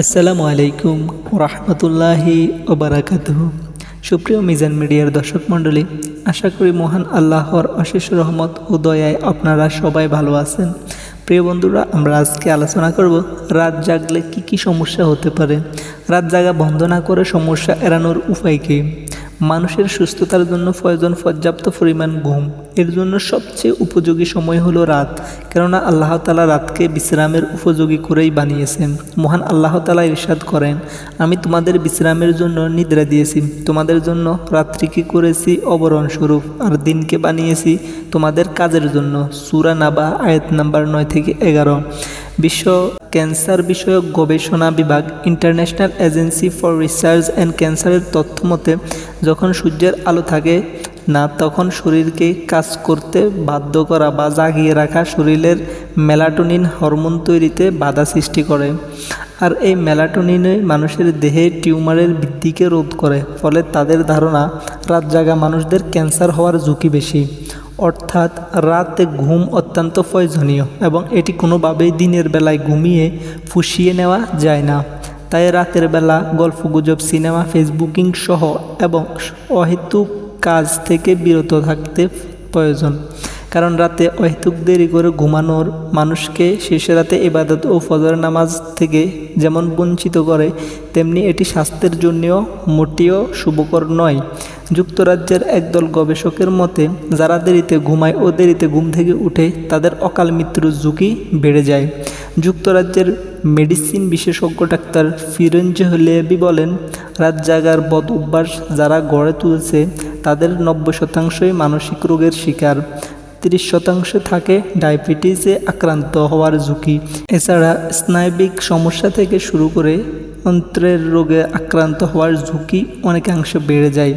আসসালামু আলাইকুম রহমতুল্লাহি ওবরাকাত সুপ্রিয় মিজান মিডিয়ার দর্শক মণ্ডলী, আশা করি মহান আল্লাহর অশেষ রহমত ও দয়ায় আপনারা সবাই ভালো আছেন। প্রিয় বন্ধুরা, আমরা আজকে আলোচনা করব রাত জাগলে কি কি সমস্যা হতে পারে। রাত জাগা বন্ধ না করে সমস্যা এড়ানোর উপায় কী? মানুষের সুস্থতার জন্য প্রয়োজন পর্যাপ্ত পরিমাণ ঘুম। এর জন্য সবচেয়ে উপযোগী সময় হলো রাত, কেননা আল্লাহ তালা রাতকে বিশ্রামের উপযোগী করেই বানিয়েছেন। মহান আল্লাহ তালা ইরশাদ করেন, আমি তোমাদের বিশ্রামের জন্য নিদ্রা দিয়েছি। তোমাদের জন্য রাত্রিকে করেছি? অবরণ স্বরূপ। আর দিনকে বানিয়েছি তোমাদের কাজের জন্য। সুরা নাবা, আয়াত নাম্বার নয় থেকে এগারো। বিশ্ব ক্যান্সার বিষয়ক গবেষণা বিভাগ international agency for research and ক্যান্সারের তথ্য মতে, যখন সূর্যের আলো থাকে না, তখন শরীরকে কাজ করতে বাধ্য করা বা জাগিয়ে রাখা শরীরের মেলাটোনিন হরমোন তৈরিতে বাধা সৃষ্টি করে। আর এই মেলাটোনিনে মানুষের দেহে টিউমারের বৃদ্ধিকে রোধ করে, ফলে তাদের ধারণা, রাত জাগা মানুষদের ক্যান্সার হওয়ার ঝুঁকি বেশি। অর্থাৎ রাতে ঘুম অত্যন্ত প্রয়োজনীয় এবং এটি কোনোভাবেই দিনের বেলায় ঘুমিয়ে ফুসিয়ে নেওয়া যায় না। তাই রাতের বেলা গল্পগুজব, সিনেমা, ফেসবুকিং সহ এবং অহেতুক কাজ থেকে বিরত থাকতে প্রয়োজন। কারণ রাতে অহেতুক দেরি করে ঘুমানোর মানুষকে শেষে রাতে ইবাদত ও ফজর নামাজ থেকে যেমন বঞ্চিত করে, তেমনি এটি স্বাস্থ্যের জন্যও মোটেও শুভকর নয়। যুক্তরাজ্যের একদল গবেষকের মতে, যারা দেরিতে ঘুমায় ও দেরিতে ঘুম থেকে উঠে, তাদের অকাল মৃত্যুর ঝুঁকি বেড়ে যায়। যুক্তরাজ্যের মেডিসিন বিশেষজ্ঞ ডাক্তার ফিরেঞ্জ লেবি বলেন রাত জাগার বদ অভ্যাস যারা গড়ে তুলছে, তাদের নব্বই শতাংশই মানসিক রোগের শিকার। তিরিশ শতাংশ থাকে ডায়াবেটিসে আক্রান্ত হওয়ার ঝুঁকি। এছাড়া স্নায়বিক সমস্যা থেকে শুরু করে অন্ত্রের রোগে আক্রান্ত হওয়ার ঝুঁকি অনেকাংশ বেড়ে যায়।